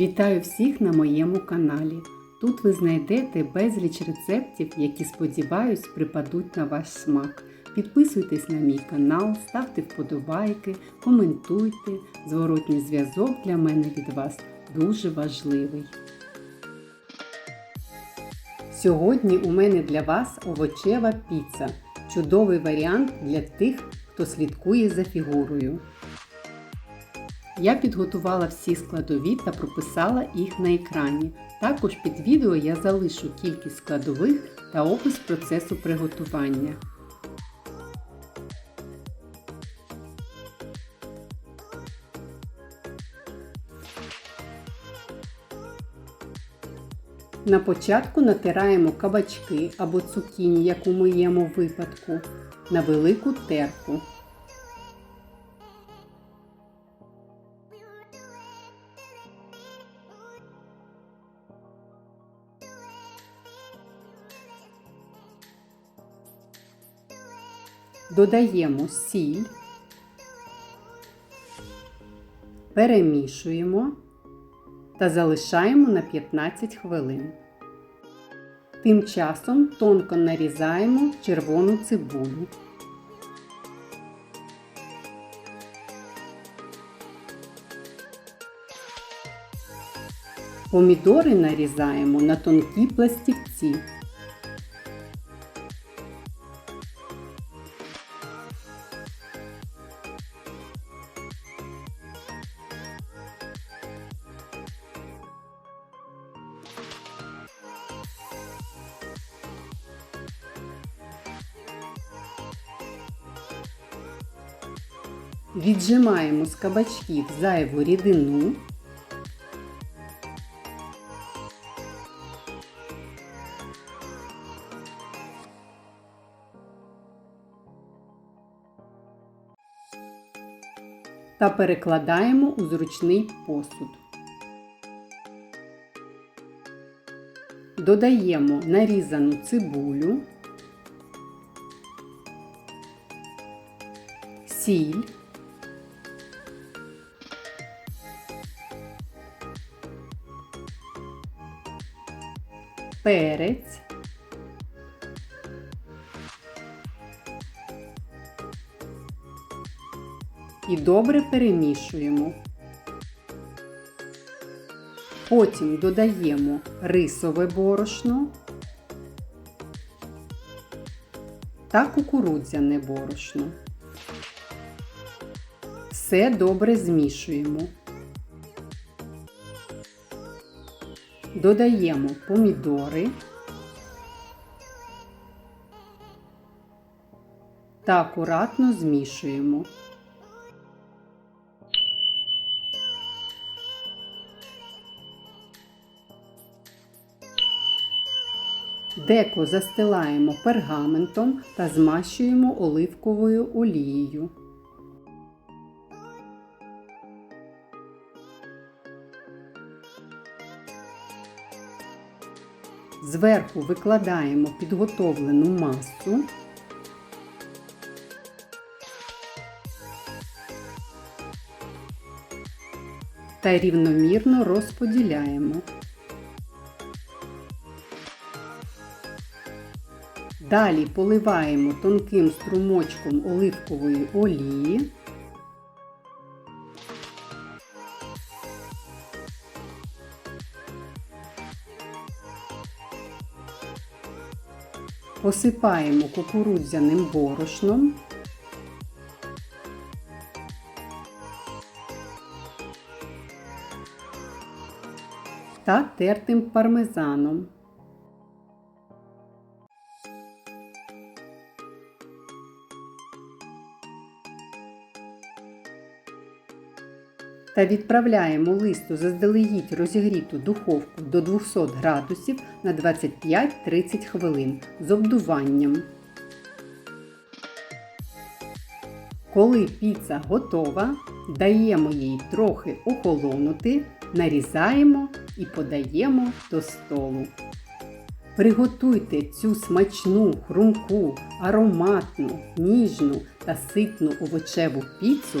Вітаю всіх на моєму каналі. Тут ви знайдете безліч рецептів, які, сподіваюсь, припадуть на ваш смак. Підписуйтесь на мій канал, ставте вподобайки, коментуйте. Зворотній зв'язок для мене від вас дуже важливий. Сьогодні у мене для вас овочева піца. Чудовий варіант для тих, хто слідкує за фігурою. Я підготувала всі складові та прописала їх на екрані. Також під відео я залишу кількість складових та опис процесу приготування. На початку натираємо кабачки або цукіні, як у моєму випадку, на велику терку. Додаємо сіль, перемішуємо та залишаємо на 15 хвилин. Тим часом тонко нарізаємо червону цибулю. Помідори нарізаємо на тонкі пластівці. Віджимаємо з кабачків зайву рідину. Та перекладаємо у зручний посуд. Додаємо нарізану цибулю, сіль, перець, і добре перемішуємо. Потім додаємо рисове борошно та кукурудзяне борошно. Все добре змішуємо. Додаємо помідори та акуратно змішуємо. Деко застилаємо пергаментом та змащуємо оливковою олією. Зверху викладаємо підготовлену масу. Та рівномірно розподіляємо. Далі поливаємо тонким струмочком оливкової олії. Посипаємо кукурудзяним борошном. Та тертим пармезаном. Та відправляємо листу заздалегідь розігріту духовку до 200 градусів на 25-30 хвилин з обдуванням. Коли піца готова, даємо їй трохи охолонути, нарізаємо і подаємо до столу. Приготуйте цю смачну, хрумку, ароматну, ніжну та ситну овочеву піцу